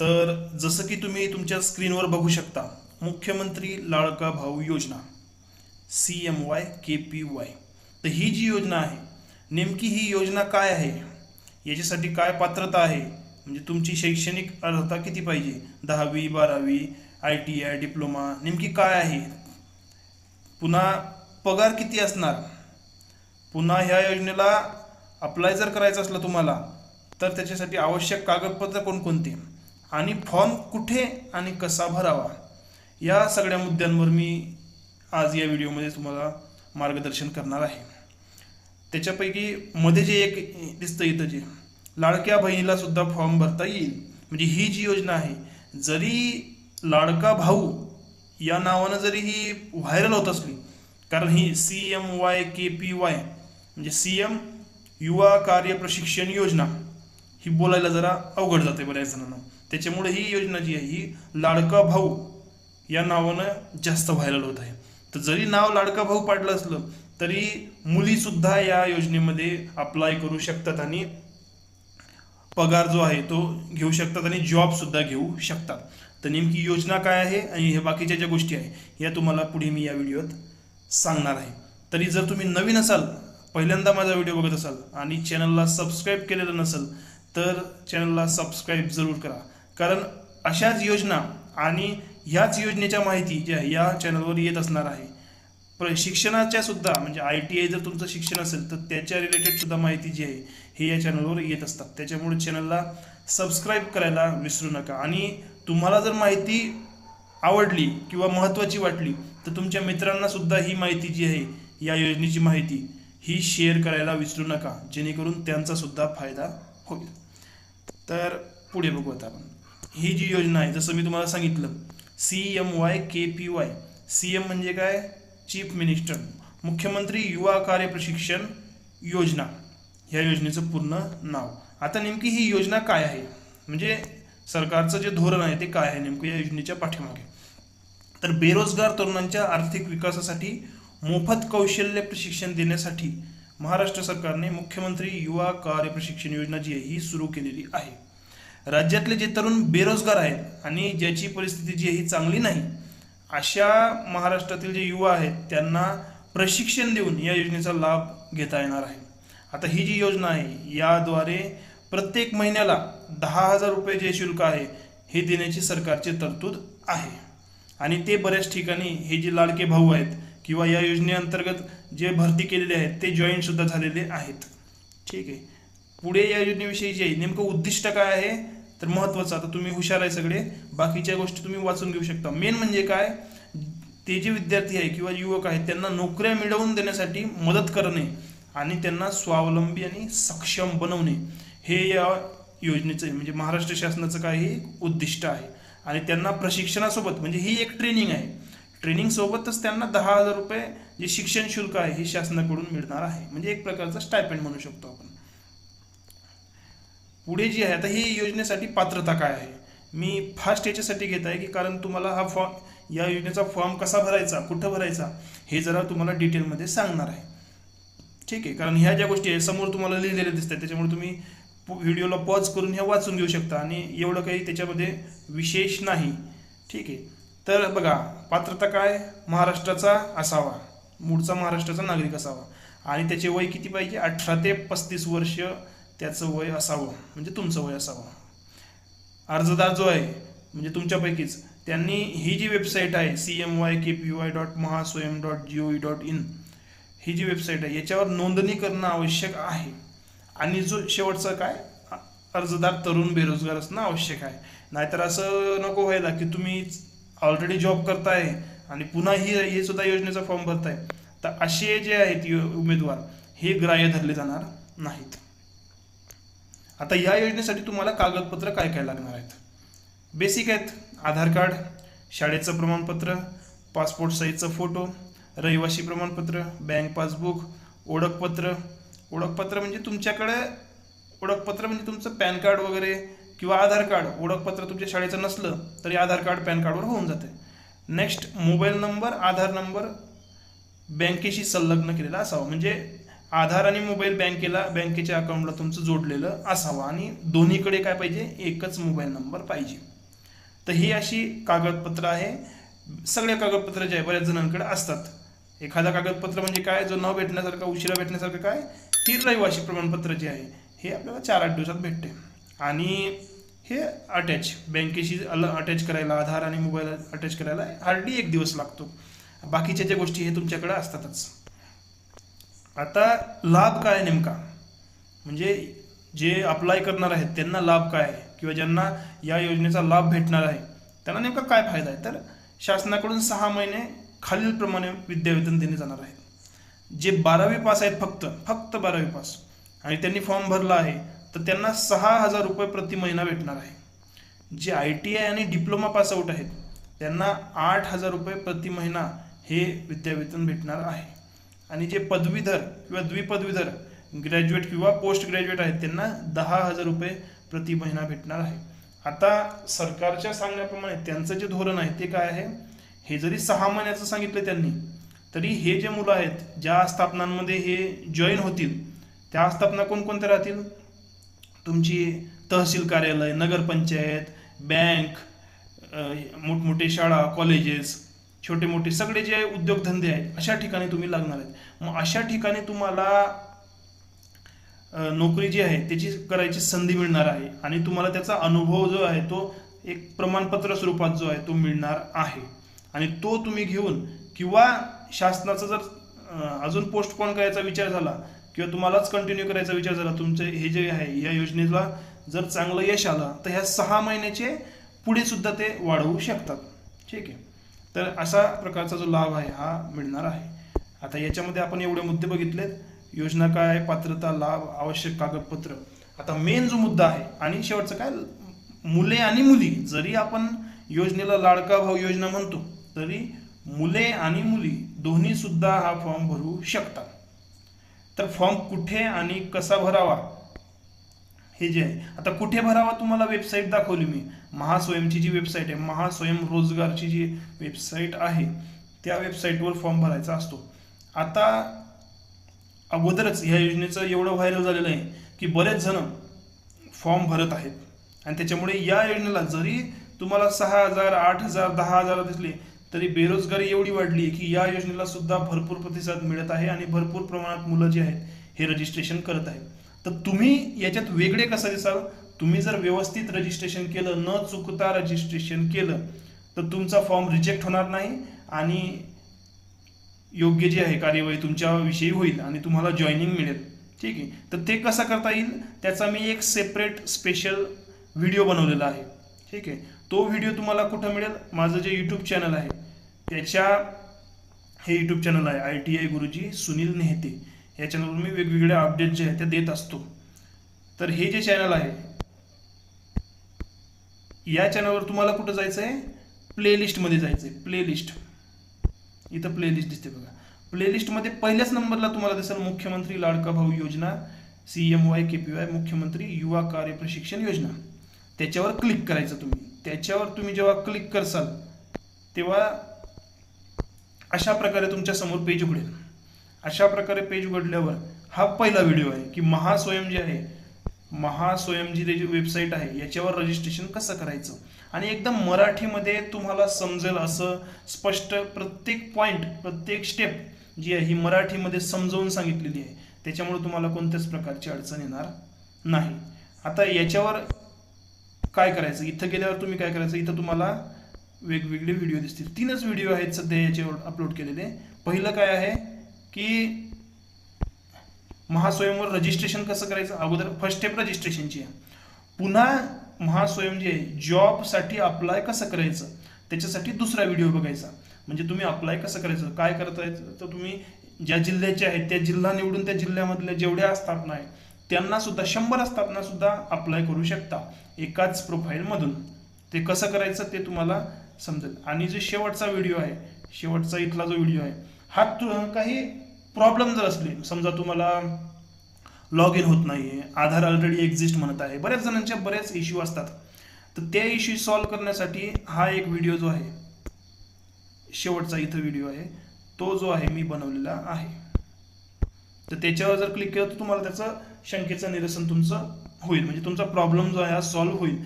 तर जसं की तुम्ही तुमच्या स्क्रीनवर बघू शकता मुख्यमंत्री लाडका भाऊ योजना C M Y K P Y तर ही जी योजना आहे नेमकी ही योजना काय आहे? याच्यासाठी काय पात्रता आहे? म्हणजे तुमची शैक्षणिक अर्हता किती पाहिजे? दहावी बारावी आय टी आय डिप्लोमा नेमकी काय आहे? पुन्हा पगार किती असणार? पुन्हा ह्या योजनेला अप्लाय जर करायचं असलं तुम्हाला तर त्याच्यासाठी आवश्यक कागदपत्र कोणकोणते? आणि फॉर्म कुठे आणि कसा भरावा? या सगळ्या मुद्द्यांवर मी आज या व्हिडिओमध्ये तुम्हाला मार्गदर्शन करणार आहे. त्याच्यापैकी मध्ये जे एक दिसतं इथं जे लाडक्या बहिणीला सुद्धा फॉर्म भरता येईल. म्हणजे ही जी योजना आहे जरी लाडका भाऊ या नावानं जरी ही व्हायरल होत असली कारण ही C M Y K P Y म्हणजे सी एम युवा कार्य प्रशिक्षण योजना ही बोलायला जरा अवघड जाते बऱ्याच जणांना. त्याच्यामुळे ही योजना जी आहे ही लाडका भाऊ या नावानं जास्त व्हायरल होत आहे. तर जरी नाव लाडका भाऊ पाडलं असलं तरी मुलीसुद्धा या योजनेमध्ये अप्लाय करू शकतात आणि पगार जो आहे तो घेऊ शकतात आणि जॉबसुद्धा घेऊ शकतात. तर नेमकी योजना काय आहे आणि हे बाकीच्या ज्या गोष्टी आहे या तुम्हाला पुढे मी या व्हिडिओत सांगणार आहे. तरी जर तुम्ही नवीन असाल पहिल्यांदा माझा व्हिडिओ बघत असाल आणि चॅनलला सबस्क्राईब केलेलं नसेल तर चॅनलला सबस्क्राईब जरूर करा. कारण अशाच योजना आणि ह्याच योजनेच्या माहिती ज्या या चॅनलवर येत असणार आहे प्र शिक्षणाच्या सुद्धा म्हणजे आय टी आय जर तुमचं शिक्षण असेल तर त्याच्या रिलेटेड सुद्धा माहिती जी आहे हे या चॅनलवर येत असतात. त्याच्यामुळे चॅनलला सबस्क्राईब करायला विसरू नका. आणि तुम्हाला जर माहिती आवडली किंवा महत्त्वाची वाटली तर तुमच्या मित्रांना सुद्धा ही माहिती जी आहे या योजनेची माहिती ही शेअर करायला विसरू नका. जेणेकरून त्यांचा सुद्धा फायदा होईल. तर पुढे बघू आता आपण. ही जी योजना आहे जसं मी तुम्हाला सांगितलं C M Y K P Y C M म्हणजे काय? चीफ मिनिस्टर मुख्यमंत्री युवा कार्य प्रशिक्षण योजना. ह्या योजनेचं पूर्ण नाव. आता नेमकी ही योजना काय आहे? म्हणजे सरकारचं जे धोरण आहे ते काय आहे नेमकं या योजनेच्या पाठीमागे? तर बेरोजगार तरुणांच्या आर्थिक विकासासाठी मोफत कौशल्य प्रशिक्षण देण्यासाठी महाराष्ट्र सरकारने मुख्यमंत्री युवा कार्य प्रशिक्षण योजना जी आहे ही सुरू केलेली आहे. राज्यातले जे तरुण बेरोजगार आहेत आणि ज्याची परिस्थिती जी आहे ही चांगली नाही अशा महाराष्ट्रातील जे युवा आहेत त्यांना प्रशिक्षण देऊन या योजनेचा लाभ घेता येणार आहे. आता ही जी योजना आहे याद्वारे प्रत्येक महिन्याला दहा हजार रुपये जे शुल्क आहे हे देण्याची सरकारची तरतूद आहे. आणि ते बऱ्याच ठिकाणी हे जे लाडके भाऊ आहेत किंवा या योजनेअंतर्गत जे भरती केलेले आहेत ते जॉईनसुद्धा झालेले आहेत. ठीक आहे. पुढे या योजनेविषयी जे नेमकं उद्दिष्ट काय आहे? तर महत्त्वाचं आता तुम्ही हुशार आहे सगळे. बाकीच्या गोष्टी तुम्ही वाचून घेऊ शकता. मेन म्हणजे काय? ते जे विद्यार्थी आहे किंवा युवक आहेत त्यांना नोकऱ्या मिळवून देण्यासाठी मदत करणे आणि त्यांना स्वावलंबी आणि सक्षम बनवणे हे या योजनेचं आहे म्हणजे महाराष्ट्र शासनाचं काही उद्दिष्ट आहे. आणि त्यांना प्रशिक्षणासोबत म्हणजे ही एक ट्रेनिंग आहे. ट्रेनिंगसोबतच त्यांना दहा हजार रुपये जे शिक्षण शुल्क आहे हे शासनाकडून मिळणार आहे. म्हणजे एक प्रकारचा स्टायपेंड म्हणू शकतो आपण. पुढे जी आहे आता ही योजनेसाठी पात्रता काय आहे? मी फास्ट याच्यासाठी घेत आहे की कारण तुम्हाला हा फॉर्म या योजनेचा फॉर्म कसा भरायचा कुठं भरायचा हे जरा तुम्हाला डिटेलमध्ये सांगणार आहे. ठीक आहे? कारण ह्या ज्या गोष्टी आहे समोर तुम्हाला लिहिलेल्या दिसतात त्याच्यामुळे तुम्ही व्हिडिओला पॉज करून ह्या वाचून घेऊ शकता आणि एवढं काही त्याच्यामध्ये विशेष नाही. ठीक आहे? तर बघा पात्रता काय? महाराष्ट्राचा असावा. मूळचा महाराष्ट्राचा नागरिक असावा. आणि त्याचे वय किती पाहिजे? अठरा ते पस्तीस वर्ष त्याचं वय असावं म्हणजे तुमचं वय असावं. अर्जदार जो आहे म्हणजे तुमच्यापैकीच त्यांनी ही जी वेबसाईट आहे C M Y K P Y dot Mahaswayam dot G O E dot in ही जी वेबसाईट आहे याच्यावर नोंदणी करणं आवश्यक आहे. आणि जो शेवटचं काय अर्जदार तरुण बेरोजगार असणं आवश्यक आहे. नाहीतर असं नको व्हायला की तुम्ही ऑलरेडी जॉब करताय आणि पुन्हा ही हे सुद्धा योजनेचा फॉर्म भरताय. तर असे जे आहेत यु- उमेदवार हे ग्राह्य धरले जाणार नाहीत. आता या योजनेसाठी तुम्हाला कागदपत्र काय काय लागणार आहेत? बेसिक आहेत आधार कार्ड शाळेचं प्रमाणपत्र पासपोर्ट साईजचा फोटो रहिवासी प्रमाणपत्र बँक पासबुक ओळखपत्र. ओळखपत्र म्हणजे तुमच्याकडे ओळखपत्र म्हणजे तुमचं पॅन कार्ड वगैरे किंवा आधार कार्ड. ओळखपत्र तुमच्या शाळेचं नसलं तरी आधार कार्ड पॅन कार्डवर होऊन जाते. Next mobile number Aadhaar number बँकेशी संलग्न केलेला असावा. म्हणजे आधार आणि मोबाईल बँकेला बँकेच्या अकाउंटला तुमचं जोडलेलं असावं. आणि दोन्हीकडे काय पाहिजे? एकच मोबाईल नंबर पाहिजे. तर ही अशी कागदपत्र आहे. सगळ्या कागदपत्र जे आहे बऱ्याच जणांकडे असतात. एखादा कागदपत्र म्हणजे काय? जो न भेटण्यासारखा उशिरा भेटण्यासारखं काय? ही रहिवाशी प्रमाणपत्र जे आहे हे आपल्याला चार आठ दिवसात भेटते. आणि हे अटॅच बँकेशी अल अटॅच करायला आधार आणि मोबाईल अटॅच करायला हार्डली एक दिवस लागतो. बाकीच्या ज्या गोष्टी हे तुमच्याकडे असतातच. आता लाभ काय नेमका? म्हणजे जे अप्लाय करणार आहेत त्यांना लाभ काय? आहे किंवा ज्यांना या योजनेचा लाभ भेटणार आहे त्यांना नेमका काय फायदा आहे? तर शासनाकडून सहा महिने खालीलप्रमाणे विद्यावेतन देणे जाणार आहे. जे बारावी पास आहेत फक्त फक्त बारावी पास आणि त्यांनी फॉर्म भरला आहे तर त्यांना सहा हजार रुपये प्रति महिना भेटणार आहे. जे आय टी आय आणि डिप्लोमा पासआउट आहेत त्यांना आठ हजार रुपये प्रति महिना हे विद्यावेतन भेटणार आहे. आणि जे पदवीधर किंवा द्विपदवीधर ग्रॅज्युएट किंवा पोस्ट ग्रॅज्युएट आहेत त्यांना दहा हजार रुपये प्रति महिना भेटणार आहे. आता सरकारच्या सांगण्याप्रमाणे त्यांचं जे धोरण आहे ते काय आहे? हे जरी सहा महिन्याचं सांगितलं त्यांनी तरी हे जे मुलं आहेत ज्या आस्थापनांमध्ये हे जॉईन होतील त्या आस्थापना कोणकोणत्या राहतील? तुमची तहसील कार्यालय नगरपंचायत बँक मोठमोठे शाळा कॉलेजेस छोटे मोठे सगळे जे उद्योगधंदे आहेत अशा ठिकाणी तुम्ही लागणार आहेत. मग अशा ठिकाणी तुम्हाला नोकरी जी आहे त्याची करायची संधी मिळणार आहे आणि तुम्हाला त्याचा अनुभव जो आहे तो एक प्रमाणपत्र स्वरूपात जो आहे तो मिळणार आहे. आणि तो तुम्ही घेऊन किंवा शासनाचा जर अजून पोस्टपोन करायचा विचार झाला किंवा तुम्हालाच कंटिन्यू करायचा विचार झाला तुमचे हे जे आहे या योजनेला जर चांगलं यश आलं तर ह्या सहा महिन्याचे पुढे सुद्धा ते वाढवू शकतात. ठीक आहे? तर अशा प्रकारचा जो लाभ आहे हा मिळणार आहे. आता याच्यामध्ये आपण एवढे मुद्दे बघितलेत. योजना काय पात्रता लाभ आवश्यक कागदपत्र. आता मेन जो मुद्दा आहे आणि शेवटचं काय मुले आणि मुली जरी आपण योजनेला लाडका भाऊ योजना म्हणतो तरी मुले आणि मुली दोन्ही सुद्धा हा फॉर्म भरू शकतात. तर फॉर्म कुठे आणि कसा भरावा हे जे आहे आता कुठे भरावा तुम्हाला वेबसाईट दाखवली मी? महास्वयंची जी वेबसाईट आहे महास्वयं रोजगारची जी वेबसाईट आहे त्या वेबसाईटवर फॉर्म भरायचा असतो. आता अगोदरच ह्या योजनेचं एवढं व्हायरल झालेलं आहे की बरेच जण फॉर्म भरत आहेत. आणि त्याच्यामुळे या योजनेला जरी तुम्हाला सहा हजार आठ हजार दहा हजार दिसले तरी बेरोजगारी एवढी वाढली आहे की या योजनेला सुद्धा भरपूर प्रतिसाद मिळत आहे आणि भरपूर प्रमाणात मुलं जी आहेत हे रजिस्ट्रेशन करत आहेत. तर तुम्ही याच्यात वेगळे कसं दिसाल तुम्ही जर व्यवस्थित रजिस्ट्रेशन केलं न चुकता रजिस्ट्रेशन केलं तर तुमचा फॉर्म रिजेक्ट होणार नाही आणि योग्य जी आहे कार्यवाही तुमच्याविषयी होईल आणि तुम्हाला जॉईनिंग मिळेल. ठीक आहे? तर ते कसं करता येईल? त्याचा मी एक सेपरेट स्पेशल व्हिडिओ बनवलेला आहे. ठीक आहे? तो व्हिडिओ तुम्हाला कुठं मिळेल? माझं जे यूट्यूब चॅनल आहे त्याच्या हे यूट्यूब चॅनल आहे I T I Guruji Sunil Nehate. या चॅनलवर मी वेगवेगळ्या अपडेट जे आहेत ते देत असतो. तर हे जे चॅनल आहे या चॅनलवर तुम्हाला कुठं जायचं आहे प्लेलिस्टमध्ये जायचं आहे प्लेलिस्ट इथं प्लेलिस्ट दिसते बघा. प्लेलिस्टमध्ये पहिल्याच नंबरला तुम्हाला दिसेल मुख्यमंत्री लाडका भाऊ योजना C M Y K P Y मुख्यमंत्री युवा कार्य प्रशिक्षण योजना. त्याच्यावर क्लिक करायचं तुम्ही. त्याच्यावर तुम्ही जेव्हा क्लिक करसाल तेव्हा अशा प्रकारे तुमच्यासमोर पेज उघडेल. अशा प्रकारे पेज उघडल्यावर हा पहिला व्हिडिओ आहे की महास्वयं जे आहे. महास्वयं जी त्याची वेबसाईट आहे याच्यावर रजिस्ट्रेशन कसं करायचं? आणि एकदम मराठीमध्ये तुम्हाला समजेल असं स्पष्ट प्रत्येक पॉईंट प्रत्येक स्टेप जी आहे ही मराठीमध्ये समजावून सांगितलेली आहे. त्याच्यामुळे तुम्हाला कोणत्याच प्रकारची अडचण येणार नाही. आता याच्यावर काय करायचं? इथं गेल्यावर तुम्ही काय करायचं? इथं तुम्हाला वेगवेगळे व्हिडिओ दिसतील. तीनच व्हिडिओ आहेत सध्या याच्यावर अपलोड केलेले. पहिलं काय आहे? की महास्वयंवर रजिस्ट्रेशन कसं करायचं? अगोदर फर्स्ट स्टेप रजिस्ट्रेशनची आहे. पुन्हा महास्वयं जे जॉबसाठी अप्लाय कसं करायचं? त्याच्यासाठी दुसरा व्हिडिओ बघायचा. म्हणजे तुम्ही अप्लाय कसं करायचं? काय करताय? तर तुम्ही ज्या जिल्ह्याचे आहेत त्या जिल्हा निवडून त्या जिल्ह्यामधल्या जेवढ्या स्थापना आहेत त्यांना सुद्धा शंभर स्थापना सुद्धा अप्लाय करू शकता एकाच प्रोफाईलमधून ते कसं करायचं ते तुम्हाला समजेल. आणि जो शेवटचा व्हिडिओ आहे शेवटचा इथला जो व्हिडिओ आहे हा तु- काही प्रॉब्लेम जर असले समजा तुम्हाला लॉग इन होत नाही आहे आधार ऑलरेडी एक्झिस्ट म्हणत आहे बऱ्याच जणांच्या बरेच इश्यू असतात. तर त्या इश्यू सॉल्व्ह करण्यासाठी हा एक व्हिडिओ जो आहे शेवटचा इथं व्हिडिओ आहे तो जो आहे मी बनवलेला आहे. तर त्याच्यावर जर क्लिक केलं तर तुम्हाला त्याचं शंकेचं निरसन तुमचं होईल. म्हणजे तुमचा प्रॉब्लेम जो आहे हा सॉल्व्ह होईल.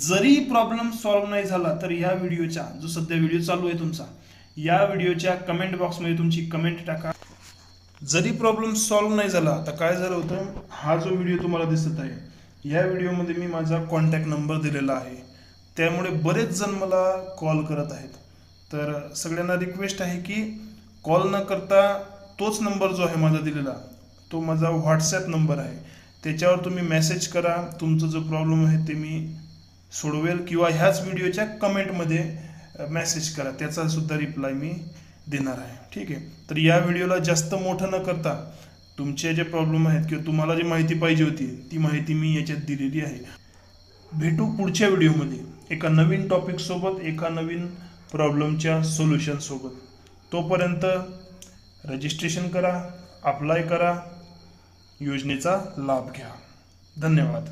जरी प्रॉब्लेम सॉल्व्ह नाही झाला तर या व्हिडिओच्या जो सध्या व्हिडिओ चालू आहे तुमचा या व्हिडिओच्या कमेंट बॉक्समध्ये तुमची कमेंट टाका. जरी प्रॉब्लेम सॉल्व्ह नाही झाला तर काय झालं होतं? हा जो व्हिडिओ तुम्हाला दिसत आहे या व्हिडिओमध्ये मी माझा कॉन्टॅक्ट नंबर दिलेला आहे. त्यामुळे बरेच जण मला कॉल करत आहेत. तर सगळ्यांना रिक्वेस्ट आहे की कॉल न करता तोच नंबर जो आहे माझा दिलेला तो माझा व्हॉट्सॲप नंबर आहे. त्याच्यावर तुम्ही मेसेज करा तुमचा जो प्रॉब्लेम आहे ते मी सोडवेल किंवा ह्याच व्हिडिओच्या कमेंटमध्ये मेसेज करा. त्याचा सुद्धा रिप्लाय मी देणार आहे. ठीक आहे? तर या व्हिडिओला जास्त मोठं न करता तुमचे जे प्रॉब्लेम आहेत किंवा तुम्हाला जी माहिती पाहिजे होती ती माहिती मी याच्यात दिलेली आहे. भेटू पुढच्या व्हिडिओमध्ये एका नवीन टॉपिकसोबत एका नवीन प्रॉब्लेमच्या सोल्युशनसोबत तोपर्यंत रजिस्ट्रेशन करा अप्लाय करा योजनेचा लाभ घ्या. धन्यवाद.